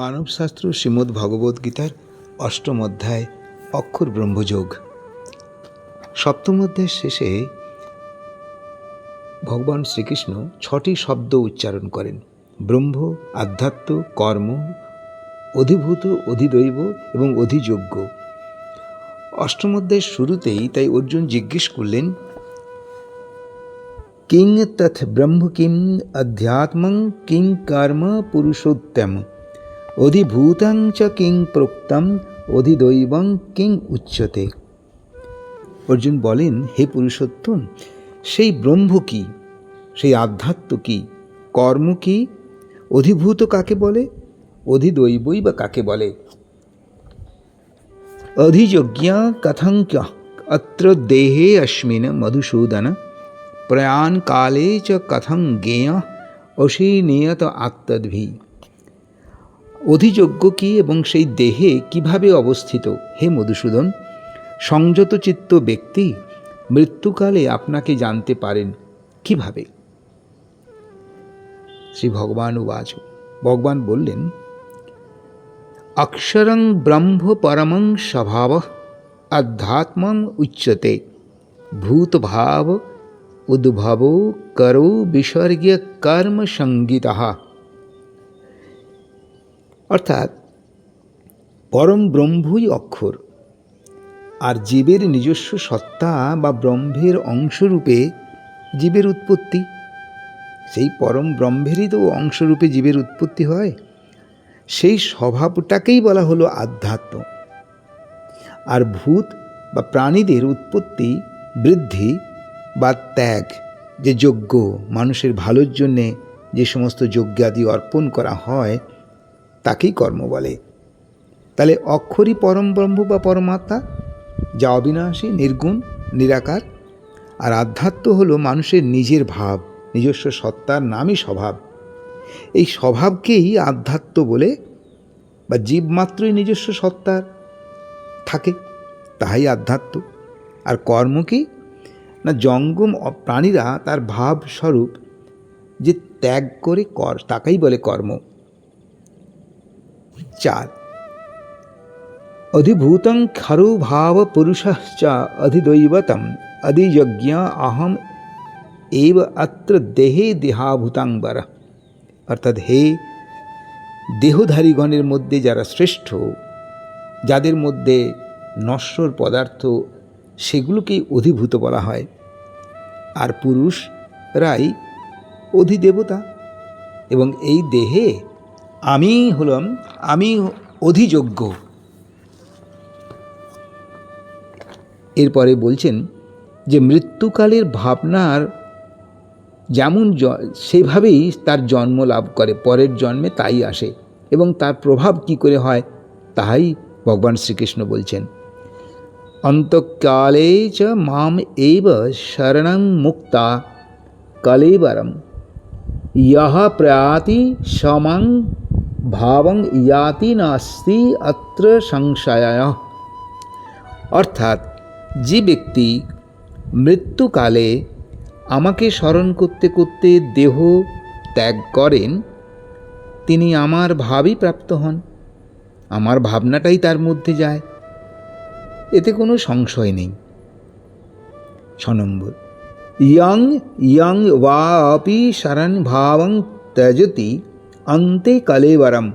মানবশাস্ত্র শ্রীমদ্ ভগবদ্গীতার অষ্টম অধ্যায়, অক্ষর ব্রহ্মযোগ। সপ্তম অধ্যায়ের শেষে ভগবান শ্রীকৃষ্ণ ছটি শব্দ উচ্চারণ করেন। ব্রহ্ম, আধ্যাত্ম, কর্ম, অধিভূত, অধিদৈব এবং অধিযোগ্য। অষ্টম অধ্যায়ের শুরুতেই তাই অর্জুন জিজ্ঞেস করলেন, কিং তথ ব্রহ্ম কিং অধ্যাত্মং কিং কর্ম পুরুষোত্তম। অধিভূতং চ কিং প্রোক্তম, অধিদৈবং কিং উচ্যতে অর্জুন বলেন, হে পুরুষোত্তম, সেই ব্রহ্ম কি? সেই আধ্যাত্ম কি? কর্ম কি? অধিভূত কাকে বলে? অধিদৈবই বা কাকে বলে? অধিযোগ্যা কথঙ্ক অত্র দেহে অস্মিন মধুসূদন, প্রয়াণ কালে চ কথং জ্ঞেয়, অসীনিয়ত আত্মদ্ভি। অধিযোগ্য কি এবং সেই দেহে কীভাবে অবস্থিত? হে মধুসূদন, সংযত চিত্ত ব্যক্তি মৃত্যুকালে আপনাকে জানতে পারেন কীভাবে? শ্রী ভগবান উবাচ। ভগবান বললেন, অক্ষরং ব্রহ্ম পরমং স্বভাব আধ্যাত্মম উচ্যতে ভূতভাব উদ্ভব করো বিসর্গ কর্ম সঙ্গীতা। অর্থাৎ পরম ব্রহ্মই অক্ষর। আর জীবের নিজস্ব সত্তা বা ব্রহ্মের অংশরূপে জীবের উৎপত্তি। সেই পরম ব্রহ্মেরই তো অংশরূপে জীবের উৎপত্তি হয়। সেই স্বভাবটাকেই বলা হলো আধ্যাত্ম। আর ভূত বা প্রাণীদের উৎপত্তি বৃদ্ধি বা ত্যাগ যে যজ্ঞ মানুষের ভালোর জন্যে যে সমস্ত যজ্ঞাদি অর্পণ করা হয় তাকেই কর্ম বলে। তাহলে অক্ষরই পরম ব্রহ্ম বা পরমাত্মা, যা অবিনাশী, নির্গুণ, নিরাকার। আর আধ্যাত্ম হলো মানুষের নিজের ভাব, নিজস্ব সত্তার নামই স্বভাব। এই স্বভাবকেই আধ্যাত্ম বলে, বা জীবমাত্রই নিজস্ব সত্তার থাকে, তাহাই আধ্যাত্ম। আর কর্ম কি? না জঙ্গম প্রাণীরা তার ভাব স্বরূপ যে ত্যাগ করে কর, তাকেই বলে কর্ম। চার অধিভূতং খরু ভাব পুরুষশ্চ অধিদৈবতম অধিযজ্ঞ অহম এব অত্র দেহে দেহাভূতাঙ্বর অর্থাৎ হে দেহধারীগণের মধ্যে যারা শ্রেষ্ঠ, যাদের মধ্যে নশ্বর পদার্থ, সেগুলোকেই অধিভূত বলা হয়। আর পুরুষরাই অধিদেবতা এবং এই দেহে আমি হলাম, আমি অধিযোগ্য। এরপরে বলছেন যে মৃত্যুকালের ভাবনার যেমন সেভাবেই তার জন্ম লাভ করে, পরের জন্মে তাই আসে। এবং তার প্রভাব কি করে হয় তাহাই ভগবান শ্রীকৃষ্ণ বলছেন, অন্তকালে চ মাম এব শরণং মুক্তা, কলেবরম, ইহ প্রয়াতি সমাং ভাবং ইয়াতি নাস্তি অত্র সংশয় অর্থাৎ যে ব্যক্তি মৃত্যুকালে আমাকে স্মরণ করতে করতে দেহ ত্যাগ করেন, তিনি আমার ভাবই প্রাপ্ত হন। আমার ভাবনাটাই তার মধ্যে যায়। এতে কোনো সংশয় নেই। ছ নম্বর, ইয়ং ইয়ং ওয়া অপি শরণ ভাবং ত্যজতি অন্তে কলেবরম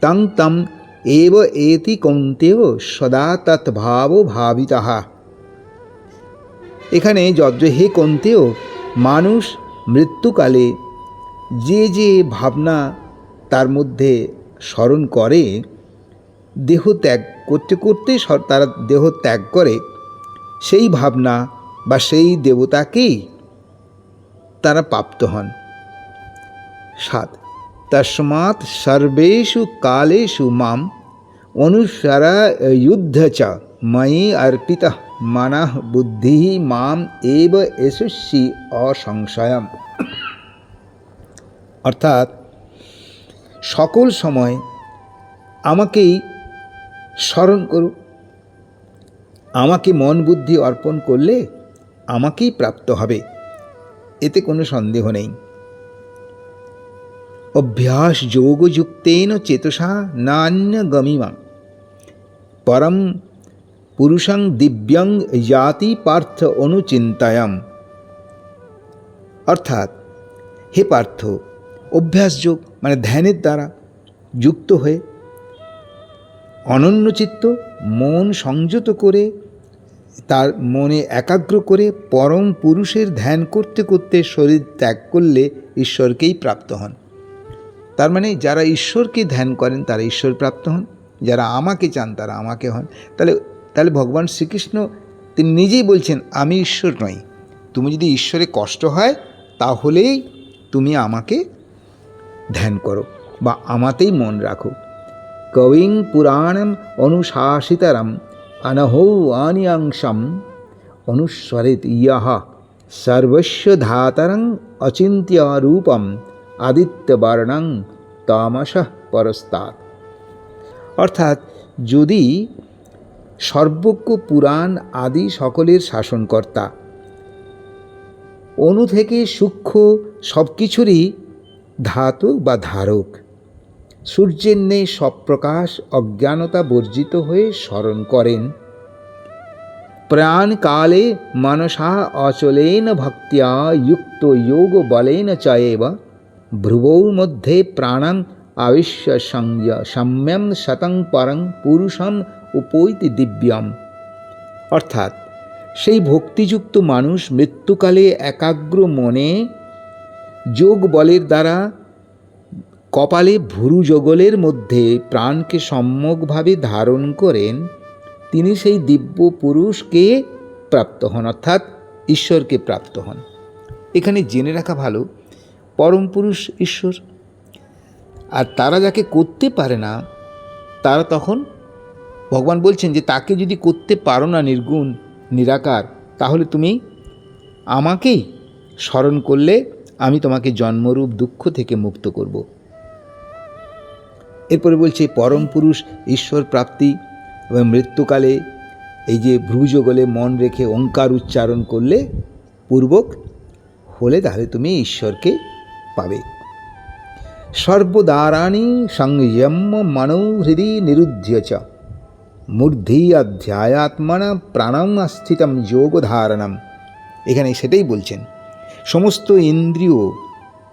তং তম এব এতি কৌন্তেয় সদা তৎভাব ভাবিতঃ এখানে যজ্ঞ হে কন্তেও মানুষ মৃত্যুকালে যে যে ভাবনা তার মধ্যে স্মরণ করে, দেহ ত্যাগ করতে করতে তারা দেহ ত্যাগ করে, সেই ভাবনা বা সেই দেবতাকেই তারা প্রাপ্ত হন। সাত তস্মাৎ সর্বেষু কালেষু মাম অনুসরা যুদ্ধ চ ময়ি অর্পিত মনঃ বুদ্ধি মাম এব এসস্যি অসংশয়ম অর্থাৎ সকল সময় আমাকেই স্মরণ করো আমাকে মন বুদ্ধি অর্পণ করলে আমাকেই প্রাপ্ত হবে। এতে কোনো সন্দেহ নেই। অভ্যাস যোগযুক্তেন চেতসা নান্যগমিমা পরম পুরুষং দিব্যং জাতি পার্থ অনুচিন্তায়াম অর্থাৎ হে পার্থ অভ্যাসযোগ মানে ধ্যানের দ্বারা যুক্ত হয়ে অনন্যচিত্ত মন সংযত করে তার মনে একাগ্র করে পরম পুরুষের ধ্যান করতে করতে শরীর ত্যাগ করলে ঈশ্বরকেই প্রাপ্ত হন তার মানে যারা ঈশ্বরকে ধ্যান করেন, তারা ঈশ্বর প্রাপ্ত হন। যারা আমাকে চান, তারা আমাকে হন। তাহলে তাহলে ভগবান শ্রীকৃষ্ণ, তিনি নিজেই বলছেন, আমি ঈশ্বর নই। তুমি যদি ঈশ্বরে কষ্ট হয়, তাহলেই তুমি আমাকে ধ্যান করো বা আমাতেই মন রাখো। কবিং পুরাণম অনুশাসিতারাম অনহৌ আনিয়াংশম অনুস্বরিত ইয়হ সর্বস্ব ধাতরং অচিন্ত্য রূপম আদিত্যবর্ণং তামস পরস্তাৎ। অর্থাৎ যদি সর্বজ্ঞ পুরাণ আদি সকলের শাসনকর্তা, অনু থেকে সূক্ষ্ম সব কিছুরই ধাতু বা ধারক, সূর্যের নেই সপ্রকাশ অজ্ঞানতা বর্জিত হয়ে স্মরণ করেন, প্রাণকালে মানসা অচলেন ভক্তিয়া, যুক্ত যোগ বলেন চয়েব। ভ্রুবৌ মধ্যে প্রাণং আবিশ্য সংয সম্যম শতং পরং পুরুষম উপৈতি দিব্যম। অর্থাৎ, সেই ভক্তিযুক্ত মানুষ মৃত্যুকালে একাগ্র মনে যোগ বলের দ্বারা কপালে ভুরু যোগলের মধ্যে প্রাণকে সম্যকভাবে ধারণ করেন, তিনি সেই দিব্য পুরুষকে প্রাপ্ত হন, অর্থাৎ ঈশ্বরকে প্রাপ্ত হন। এখানে জেনে রাখা ভালো পরম পুরুষ ঈশ্বর। আর তারা যাকে করতে পারে না, তারা তখন ভগবান বলছেন যে, তাকে যদি করতে পারো না নির্গুণ, নিরাকার, তাহলে তুমি আমাকেই স্মরণ করলে আমি তোমাকে জন্মরূপ দুঃখ থেকে মুক্ত করব। এরপরে বলছে, পরম পুরুষ ঈশ্বর প্রাপ্তি এবং মৃত্যুকালে এই যে ভ্রুজগলে মন রেখে ওঙ্কার উচ্চারণ করলে পূর্বক হলে তাহলে তুমি ঈশ্বরকে পাবে। সর্বদারাণি সংযম মনৌ হৃদি নিরুদ্ধ চ। মূর্ধি অধ্যায়াত্মনা প্রাণম স্থিতম যোগধারণম। এখানে সেটাই বলছেন। সমস্ত ইন্দ্রিয়,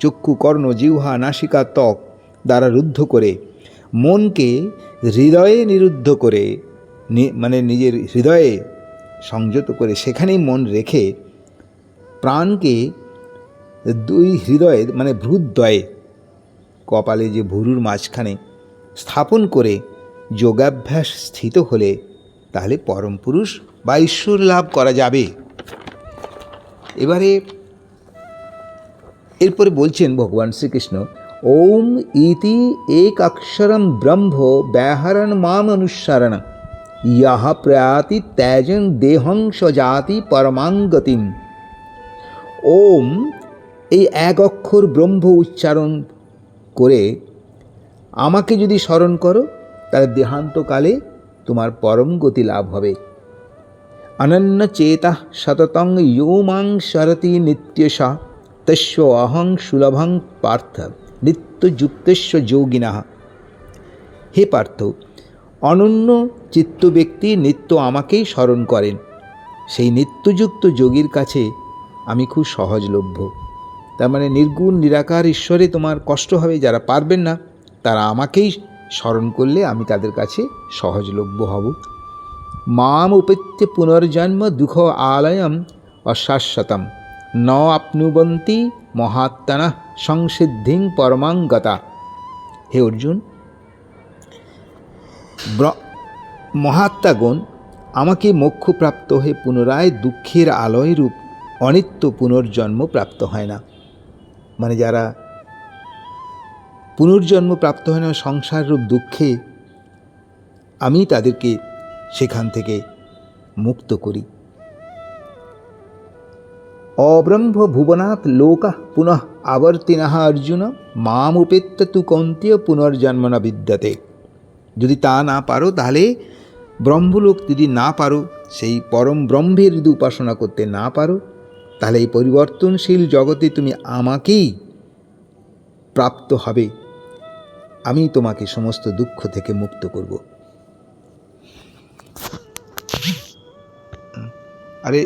চক্ষু, কর্ণ, জিহ্বা, নাসিকা, ত্বক দ্বারা রুদ্ধ করে, মনকে হৃদয়ে নিরুদ্ধ করে মানে নিজের হৃদয়ে সংযত করে সেখানেই মন রেখে প্রাণকে দুই হৃদয়ে মানে ভ্রুদ্বয়ে, কপালে যে ভুরুর মাঝখানে স্থাপন করে যোগাভ্যাস স্থিত হলে তাহলে পরম পুরুষ বা ঈশ্বর লাভ করা যাবে। এবারে এরপরে বলছেন ভগবান শ্রীকৃষ্ণ, ওম ইতি এক অক্ষরম ব্রহ্ম ব্যাহরণ মাম অনুসরণ ইহ প্রয়াতি ত্যাজন দেহং সজাতি পরমাঙ্গতিম। ওম এই এক অক্ষর ব্রহ্ম উচ্চারণ করে আমাকে যদি স্মরণ করো, তাহলে দেহান্তকালে তোমার পরম গতি লাভ হবে। অনন্য চেতা সততং ইয়ৌমাং সরতি নিত্যশা, তস্য অহং সুলভং পার্থ, নিত্যযুক্তস্য যোগিনা। হে পার্থ, অনন্য চিত্ত ব্যক্তি নিত্য আমাকেই স্মরণ করেন। সেই নিত্যযুক্ত যোগীর কাছে আমি খুব সহজলভ্য। তার মানে নির্গুণ, নিরাকার ঈশ্বরে তোমার কষ্ট হবে, যারা পারবেন না, তারা আমাকেই স্মরণ করলে আমি তাদের কাছে সহজলভ্য হব। মাম উপেত্য পুনর্জন্ম দুঃখ আলয়ম অশাশ্বতম। ন আপনুবন্তী মহাত্মনা সংসিদ্ধিং পরমাঙ্গতা হে অর্জুন মহাত্মাগণ, আমাকে মোক্ষপ্রাপ্ত হয়ে পুনরায় দুঃখের আলয় রূপ অনিত্য পুনর্জন্ম প্রাপ্ত হয় না। মানে যারা পুনর্জন্ম প্রাপ্ত হয় না সংসার রূপ দুঃখে, আমি তাদেরকে সেখান থেকে মুক্ত করি। অব্রহ্ম ভুবনাথ লোকা পুনঃ আবর্তিনঃ অর্জুন, মাম উপেত্য তু কন্তীয় পুনর্জন্ম না বিদ্যাতে। যদি তা না পারো, তাহলে ব্রহ্মলোক যদি না পারো, সেই পরম ব্রহ্মের যদি উপাসনা করতে না পারো তাহলে এই পরিবর্তনশীল জগতে তুমি আমাকেই প্রাপ্ত হবে। আমি তোমাকে সমস্ত দুঃখ থেকে মুক্ত করব। আরে